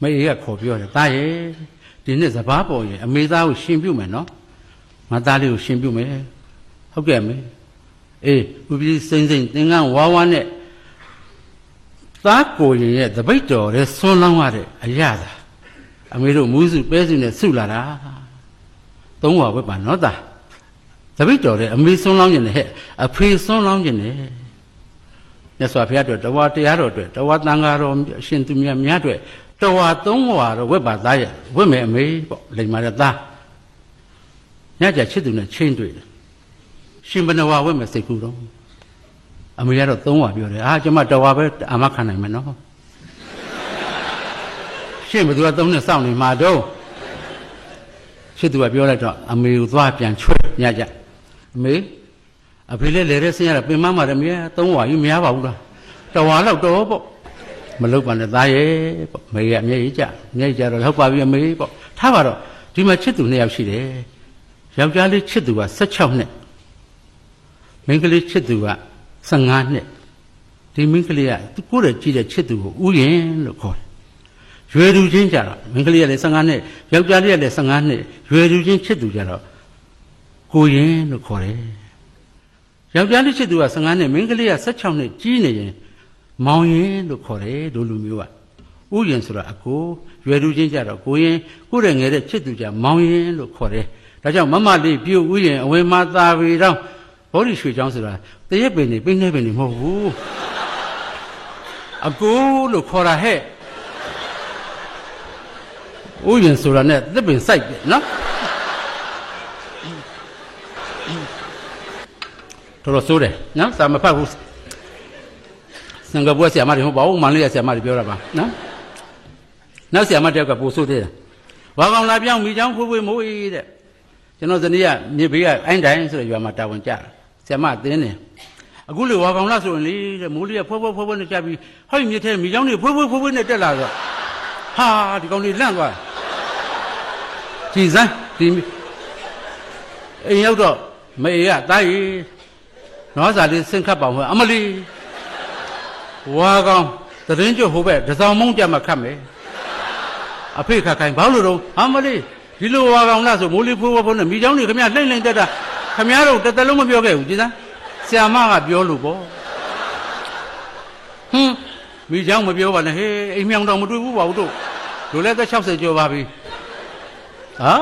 မေကခေါ်ပြောတယ်တာရဲ့ဒီနှစ်စပားပေါ်ရင်အမေသားကိုရှင်ပြုမယ်နော်ငါသားလေးကိုရှင်ပြုမယ်ဟုတ်ကဲ့မေအေးဥပ္ပိစိမ့်စိမ့်သင်္ကန်းဝါဝါနဲ့သားကိုရင်ရဲ့တပိတ်တော်တဲ့ဆွန်းလောင်းရတဲ့အရာသာအမေတို့မူးစုပဲစုနဲ့စုလာတာသုံးဝါဝက်ပါနော်သားတပိတ်တော်တဲ့အမေဆွန်းလောင်းကျင်တယ်ဟဲ့အဖေဆွန်းလောင်းကျင်တယ်မြတ်စွာဘုရားအတွက်တဝါတရားတော်အတွက်တဝါတန်ဃာတော်အရှင်သူမြတ်များအတွက် တဝါသုံးဝါတော့ဝက်ပါသားရဲ့ဝက်မယ်အမေပေါ့လိမ္မာတဲ့သားညကြချစ်သူနဲ့ချင်းတွေ့တယ်ရှင်ဘဏဝါဝက်မယ်စိတ်ကူတော့အမေကတော့သုံးဝါပြောတယ်အာကျမတဝါပဲအာမခံနိုင်မယ်နော်ရှင်ဘသူကသုံးနဲ့စောင့်နေမှာတော့ချစ်သူကပြောလိုက်တော့အမေကိုသွားပြန်ချွဲညကြအမေအဖေလည်းလေရဲဆင်းရတာပင်မမှာတယ်မြေသုံးဝါယူမရပါဘူးလားတဝါလောက်တော့ပေါ့ မလုတ်ပါနဲ့သားရဲ့ပေါ့မေကအမျက်ကြီးကြမျက်ကြီးကြတော့ဟုတ်ပါပြီအမေပေါ့ထားပါတော့ဒီမှာချစ်သူနှစ်ယောက်ရှိတယ်ယောက်ျားလေးချစ်သူက16နှစ်မိန်းကလေးချစ်သူက15နှစ်ဒီမိန်းကလေးကသူကိုယ်တည်းကြည့်တဲ့ချစ်သူကိုဥယျင်လို့ခေါ်တယ်ရွယ်သူချင်းကြတော့မိန်းကလေးကလည်း15နှစ်ယောက်ျားလေးကလည်း15နှစ်ရွယ်သူချင်းချစ်သူကြတော့ကိုရင်လို့ခေါ်တယ်ယောက်ျားလေးချစ်သူက15နှစ်မိန်းကလေးက16နှစ်ကြီးနေရင် မောင်ရင်လို့ခေါ်တယ်ဒိုလူမျိုးကဥယျင်ဆိုတာအကိုရွယ်သူချင်းကြတော့ကိုရင်ကိုယ်ရဲ့ငယ်တဲ့ချစ်သူကြမောင်ရင်လို့ခေါ်တယ်ဒါကြောင့်မမလေးပြုတ်ဥယျင်အဝေမသာပေတော့ဘောဓိရွှေချောင်းဆိုတာတရက်ပင်နေပိနေပင်နေမဟုတ်ဘူးအကိုလို့ခေါ်တာဟဲ့ဥယျင်ဆိုတာနဲ့သစ်ပင်စိုက်တယ်နော်တော်တော်ဆိုးတယ်နော်စာမဖတ်ဘူးစ င်ကာပူဆရာမတွေဟောပါဦးမန္တလေးဆရာမတွေပြောတာပါနော်နောက်ဆရာမတယောက်ကပို့ဆိုးသေးတယ်ဝါကောင်လာပြောင်းမိချောင်းဖွေးဖွေးမိုးအေးတဲ့ကျွန်တော်ဇနီးကမြေဘေးကအိုင်းတိုင်းဆိုတဲ့ရွာမှာတာဝန်ကြတယ်ဆရာမအတင်းတယ်အခုလေဝါကောင်လာဆိုရင်လေတဲ့မိုးလေးကဖွေးဖွေးဖွေးဖွေးနဲ့ကြပြီးဟောက်မြစ်ထဲမိချောင်းတွေဖွေးဖွေးဖွေးဖွေးနဲ့တက်လာတော့ဟာဒီကောင်လေးလန့်သွားကြည်စမ်းဒီအိမ်ရောက်တော့မေကတားရီနွားစာလေးဆင့်ခတ်ပါဦးအမလီ ဝါကောင်သတရင်ကျွတ်ဟိုဘက်ဒဇောင်မုံကြမှာခတ်မယ်အဖေခတ်ခိုင်းဘာလို့တော့အမလီဒီလိုဝါကောင်လားဆိုမိုးလေးဖိုးဖိုးဖိုးနဲ့မိချောင်းတွေခမရလှိမ့်လှိမ့်တက်တာခမရတော့တစ်သက်လုံးမပြောခဲ့ဘူးကြည်စမ်းဆရာမကပြောလို့ပေါ့ဟွန်းမိချောင်းမပြောပါနဲ့ဟေးအိမ်မြောင်တော်မတွေ့ဘူးပါဘူးတို့တို့လည်းသက်60ကျော်ပါပြီဟာ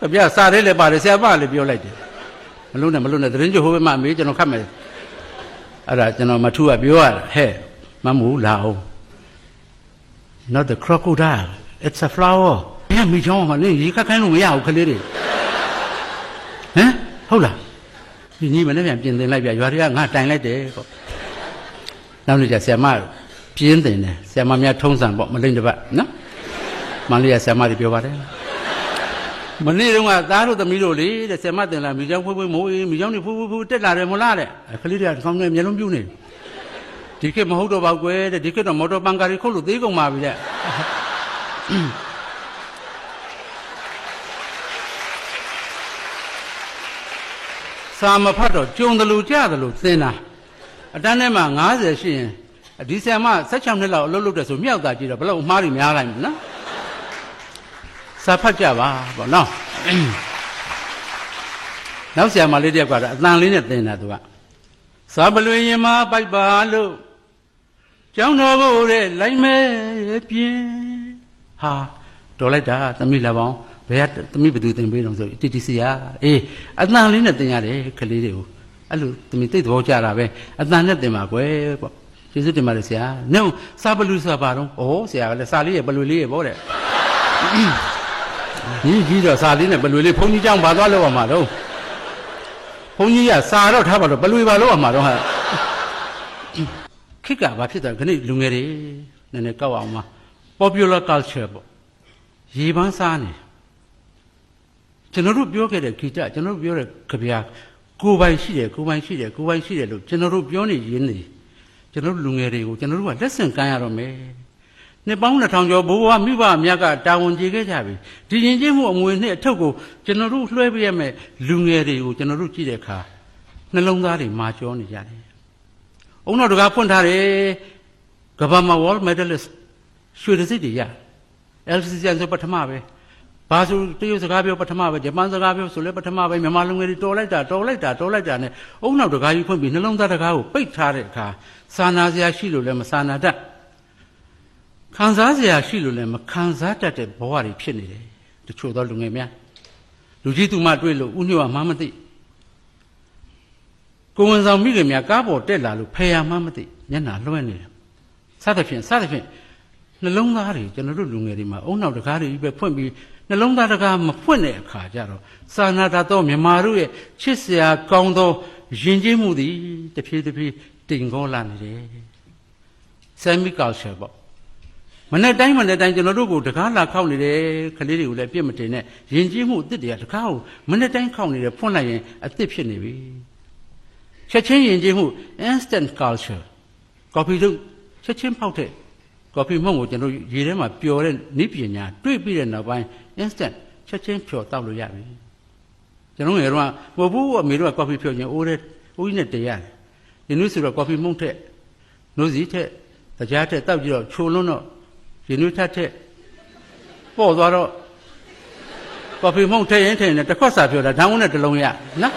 ခမရစားတယ်လည်းပါတယ်ဆရာမလည်းပြောလိုက်တယ်မလုံးနဲ့မလုံးနဲ့သတရင်ကျွတ်ဟိုဘက်မှာမေးကျွန်တော်ခတ်မယ်အဲ့ဒါကျွန်တော်မထူးကပြောရဟဲ့ မမူလာအောင် not the crocodile it's a flower ဘယ်မိချောင်းမှာလဲရေခတ်ခိုင်းလို့မရဘူးခလေးတွေဟမ်ဟုတ်လားဒီညီမနဲ့ပြန်ပြင်သင်လိုက်ပြရွာတွေကငါတိုင်လိုက်တယ်ပေါ့နောက်နေ့ကျဆရာမပြင်းတင်တယ်ဆရာမများထုံးစံပေါ့မလိမ့်တပတ်နော်မန္တလေးကဆရာမတွေပြောပါတယ်မနေ့တုန်းကသားတို့သမီးတို့လေတဲ့ဆရာမတင်လာမိချောင်းဖွေးဖွေးမိုးအေးမိချောင်းတွေဖွေးဖွေးဖွေးတက်လာတယ်မလားတဲ့ခလေးတွေကဒီကောင်းနဲ့မျက်လုံးပြူးနေ ဒီခေတ်မဟုတ်တော့ပါကွယ်တဲ့ဒီခေတ်တော့မော်တော်ပန်ကာတွေခုတ်လို့သေးကုန်ပါပြီတဲ့စာမဖတ်တော့ကြုံတယ်လို့ကြားတယ်လို့သင်တာအတန်းထဲမှာ90ရှိရင်ဒီဆရာမ16နှစ်လောက်အလုပ်လုပ်တယ်ဆိုမြောက်တာကြည့်တော့ဘယ်လောက်အမှားတွေများလိုက်မလဲနော်စာဖတ်ကြပါပေါ့နော်နောက်ဆရာမလေးတယောက်ကတော့အတန်လေးနဲ့သင်တာသူကစာပလွေရင်မပိုက်ပါလို့ ကျောင်းတော်ကိုတဲ့လိုက်မဲပြင်းဟာတော်လိုက်တာသမီးလာပေါင်းဘယ်ကသမီးဘယ်သူသင်ပေးတော့ဆိုတီတီစီယာအေးအတန်လေးနဲ့သင်ရတယ်ကလေးတွေကိုအဲ့လိုသမီးသိတဲ့ဘောကြတာပဲအတန်နဲ့သင်ပါကွယ်ပေါ့ကျေးဇူးတင်ပါတယ်ဆရာ။နော်စာပလူစာပါတော့။ဩဆရာကလည်းစာလေးရပလူလေးရပေါ့တဲ့။ကြီးကြီးတော့စာလေးနဲ့ပလူလေးဘုန်းကြီးကြောင့်ဘာသွားလို့ရမှာတော့။ဘုန်းကြီးကစာတော့ထားပါတော့ပလူပါလို့ရမှာတော့ဟာ။ ခိကဘာဖြစ်တယ်ခဏလူငယ်တွေနည်းနည်းကောက်အောင်ပါ popular culture ပေါ့။ရေပန်းစားနေကျွန်တော်တို့ပြောခဲ့တဲ့ဂီတကျွန်တော်တို့ပြောတဲ့ကြပြကိုယ်ပိုင်ရှိတယ်ကိုယ်ပိုင်ရှိတယ်ကိုယ်ပိုင်ရှိတယ်လို့ကျွန်တော်တို့ပြောနေရင်းနေကျွန်တော်တို့လူငယ်တွေကိုကျွန်တော်တို့ကလက်ဆင့်ကမ်းရတော့မယ်နှစ်ပေါင်း2000ကျော်ဘိုးဘွားမိဘအမြတ်ကတာဝန်ကျေခဲ့ကြပြီဒီရင်ချင်းမှုအမွေနှစ်အထုပ်ကိုကျွန်တော်တို့လွှဲပေးရမယ်လူငယ်တွေကိုကျွန်တော်တို့ကြည့်တဲ့အခါနှလုံးသားတွေမာကျောနေကြတယ် အုံတော်တကားဖွင့်ထားတယ်ကမ္ဘာမှာ world medalist ရွှေတစစ်တွေရ LCCN ဆိုပထမပဲဘာဆိုတရုတ်စကားပြောပထမပဲဂျပန်စကားပြောဆိုလည်းပထမပဲမြန်မာလူငယ်တွေတော်လိုက်တာတော်လိုက်တာတော်လိုက်တာနဲ့အုံနောက်တကားကြီးဖွင့်ပြီးနှလုံးသားတကားကိုပိတ်ထားတဲ့အခါစာနာစရာရှိလို့လည်းမစာနာတတ်ခံစားစရာရှိလို့လည်းမခံစားတတ်တဲ့ဘဝတွေဖြစ်နေတယ်တချို့သောလူငယ်များလူကြီးသူမတွေ့လို့ဥညွတ်မှမသိ ကိုယ်ဝန်ဆောင်မိခင်များကားပေါ်တက်လာလို့ဖယ်ရမှမသိမျက်နှာလွှဲနေတယ်စသဖြင့်စသဖြင့်နှလုံးသားတွေကျွန်တော်တို့လူငယ်တွေမှာအုံနောက်တကားတွေကြီးပဲဖွင့်ပြီးနှလုံးသားတကားမဖွင့်တဲ့အခါကျတော့စာနာတတ်သောမြမာတို့ရဲ့ချစ်စရာကောင်းသောယဉ်ကျေးမှုသည်တဖြည်းတဖြည်းတိမ်ကောလာနေတယ်ဆမ်မီကောက်ချာပေါ့မနေ့တိုင်းမနေ့တိုင်းကျွန်တော်တို့ကိုတကားလာခောက်နေတယ်ကလေးတွေကိုလည်းပြစ်မတင်နဲ့ယဉ်ကျေးမှုအစ်စ်တွေကတကားကိုမနေ့တိုင်းခောက်နေတယ်ဖွင့်လိုက်ရင်အစ်စ်ဖြစ်နေပြီ ချက်ချင်းယဉ်ကျေးမှု instant culture ကော်ဖီတို့ချက်ချင်းဖောက်တဲ့ကော်ဖီမုန့်ကိုကျွန်တော်ရေထဲမှာပျော်တဲ့နိပညာတွေ့ပြီးတဲ့နောက်ပိုင်း instant ချက်ချင်းဖြော်တောက်လို့ရပြီကျွန်တော်ငယ်တော့ဟိုဘူးအမေတို့ကကော်ဖီဖြော်ရင်အိုးတဲ့အိုးကြီးနဲ့တရတယ်ဒီနေ့ဆိုတော့ကော်ဖီမုန့်ထက်နိုးစီထက်တရားထက်တောက်ကြည့်တော့ချိုလွန်းတော့ဒီနေ့ထက်ထက်ပေါ့သွားတော့ကော်ဖီမုန့်ထည့်ရင်ထည့်ရင်တစ်ခွက်စာဖြော်တာဓာတ်ဝန်းနဲ့တစ်လုံးရနော်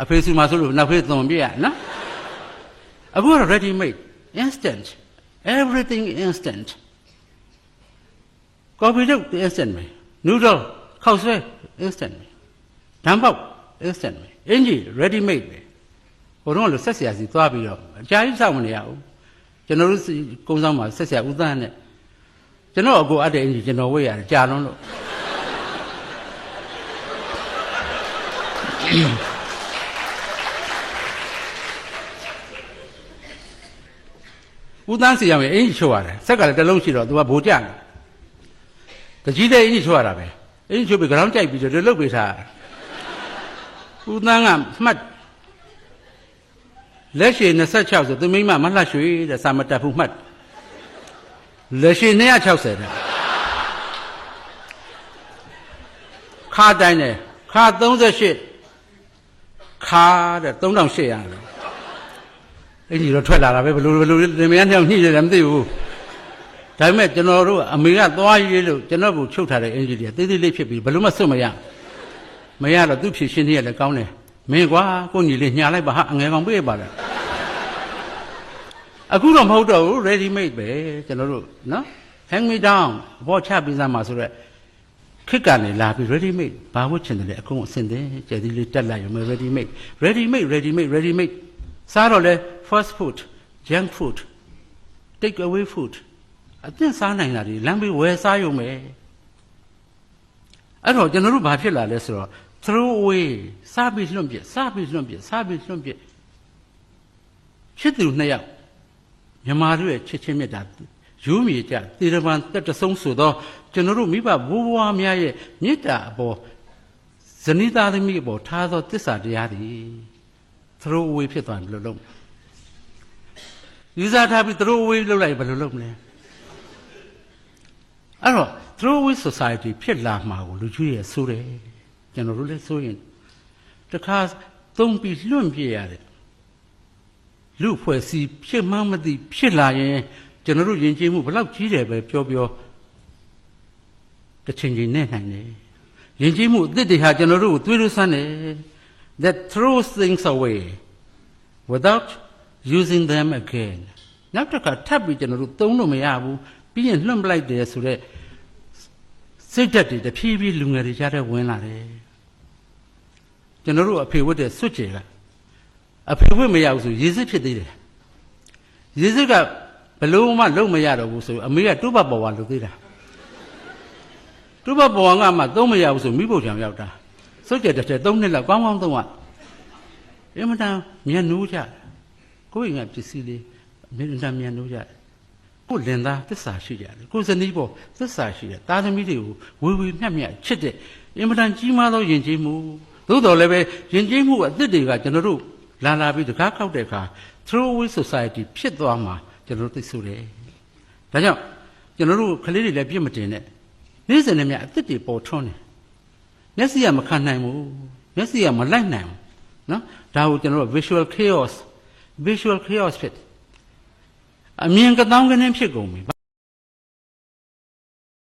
အဖေစုမှာဆိုလို့နောက်ဖေးသွန်ပြရနော်အခုကတော့ ready made instant everything instant coffee လုပ် instant ပဲ noodle ခောက်ဆွဲ instant ပဲဓာတ်ပေါက် instant ပဲအင်ဂျီ ready made ပဲဟိုတော့လို့ဆက်ဆရာစီသွားပြီးတော့အကြာကြီးစောင့်မနေရဘူးကျွန်တော်တို့ကုန်းဆောင်မှာဆက်ဆရာဦးသန်းနဲ့ကျွန်တော်အကိုအပ်တဲ့အင်ဂျီကျွန်တော်ဝေ့ရတယ်ကြာလုံးလို့ ဦးသန်းစီရမယ်အင်ကြီးချိုးရတယ်ဆက်ကလည်းတစ်လုံးရှိတော့ तू ကဘိုးကြတယ်တကြီးတဲ့အင်ကြီးချိုးရတာပဲအင်ကြီးချိုးပြီးကြောင်ကြိုက်ပြီးတော့လုတ်ပေးထားဦးသန်းကမှတ်လက်ရှိ26ဆိုသူမိမမလှရွှေတဲ့စာမတက်ဘူးမှတ်လက်ရှိ260တဲ့ခါတိုင်းတယ်ခါ38ခါတဲ့3800ရတယ် အင်ကြီးတော့ထွက်လာတာပဲဘယ်လိုဘယ်လိုလင်မယားနှစ်ယောက်ညှိတယ်လည်းမသိဘူးဒါပေမဲ့ကျွန်တော်တို့အမေကသွားရေးလို့ကျွန်တော်ကိုချုပ်ထားတဲ့အင်ဂျီတွေကသေးသေးလေးဖြစ်ပြီးဘယ်လိုမှစွတ်မရမရတော့သူ့ဖြည့်ရှင်းနေရလည်းကောင်းတယ်မင်းကွာကိုညီလေးညာလိုက်ပါဟာအငယ်ကောင်ပြေးပါလားအခုတော့မဟုတ်တော့ဘူး ready made ပဲကျွန်တော်တို့နော် hang me down ဘောချပြီးသားမှာဆိုတော့ခစ်ကနေလာပြီး ready made ဘာဝတ်ချင်တယ်လဲအကုန်အစင်တယ်ကျယ်သီးလေးတက်လိုက်ရမယ် ready made ready made ready made ready made စားတော့လဲ fast food junk food take away food အသင့်စားနိုင်တာဒီလမ်းပြီးဝယ်စားရုံပဲအဲ့တော့ကျွန်တော်တို့ဘာဖြစ်လာလဲဆိုတော့ throw away စားပြီးလွန့်ပြစ်စားပြီးလွန့်ပြစ်စားပြီးလွန့်ပြစ်ဖြစ်သူနှစ်ယောက်မြမာတို့ရဲ့ချစ်ချင်းမြတ်တာယူမြေကြသေရပံတက်တဆုံးဆိုတော့ကျွန်တော်တို့မိဘဘိုးဘွားများရဲ့မေတ္တာအပေါ်ဇနိသားသမီးအပေါ်ထားသောတစ္ဆာတရားတွေ throw away ဖြစ်သွားတယ်ဘယ်လိုလုပ်ယူစားထားပြီး throw away လုပ်လိုက်ဘယ်လိုလုပ်မလဲအဲ့တော့ throw away society ဖြစ်လာမှာကိုလူကြီးရဲ့ဆိုတယ်ကျွန်တော်တို့လည်းဆိုရင်တခါသုံးပြီးလွန့်ပြရတယ်လူဖွဲ့စီဖြစ်မှမသိဖြစ်လာရင်ကျွန်တော်တို့ယဉ်ကျေးမှုဘလောက်ကြီးတယ်ပဲပြောပြောတစ်ချိန်ချိန်နဲ့နိုင်တယ်ယဉ်ကျေးမှုအသစ်တွေဟာကျွန်တော်တို့ကိုသွေးလို့ဆန်းတယ် that throws things away without using them again နောက်တစ်ခါထပ်ပြီးကျွန်တော်တို့သုံးလို့မရဘူးပြီးရင်လွှင့်ပလိုက်တယ်ဆိုတော့စိတ်ဓာတ်တွေတဖြည်းဖြည်းလူငယ်တွေကြားထဲဝင်လာတယ်ကျွန်တော်တို့အဖေဝတ်တဲ့စွတ်ကြေကအဖေဝတ်မရဘူးဆိုရေစစ်ဖြစ်သေးတယ်ရေစစ်ကဘလို့မှလုံမရတော့ဘူးဆိုအမေကတုပပေါ်ဝါလုပ်သေးတာတုပပေါ်ဝါကမှသုံးမရဘူးဆိုမိဖို့ချံရောက်တာ စွတ်ကြေတစ်ထည်သုံးနှစ်လောက်ကောင်းကောင်းသုံးရအင်မတန်မြန်နိုးကြကိုယ့်ရင်ကပစ္စည်းလေးအမေတန်မြန်နိုးကြကိုလင်သားသစ္စာရှိကြတယ်ကိုဇနီးပေါ်သစ္စာရှိတယ်သားသမီးတွေကိုဝေဝေမြတ်မြတ်ချစ်တဲ့အင်မတန်ကြီးမားသောယဉ်ကျေးမှုသို့တော်လည်းပဲယဉ်ကျေးမှုအသစ်တွေကကျွန်တော်တို့လာလာပြီးတကားခောက်တဲ့အခါ throw away society ဖြစ်သွားမှာကျွန်တော်တို့သိဆိုတယ်ဒါကြောင့်ကျွန်တော်တို့ကလေးတွေလည်းပြစ်မတင်နဲ့နေ့စဉ်နဲ့မြတ်အသစ်တွေပေါ်ထွန်းတယ် မျက်စိကမခံနိုင်ဘူးမျက်စိကမလိုက်နိုင်ဘူးနော်ဒါကိုကျွန်တော်တို့ visual chaos visual chaos ဖြစ်အမြင်ကတောင်းကနေဖြစ်ကုန်ပြီ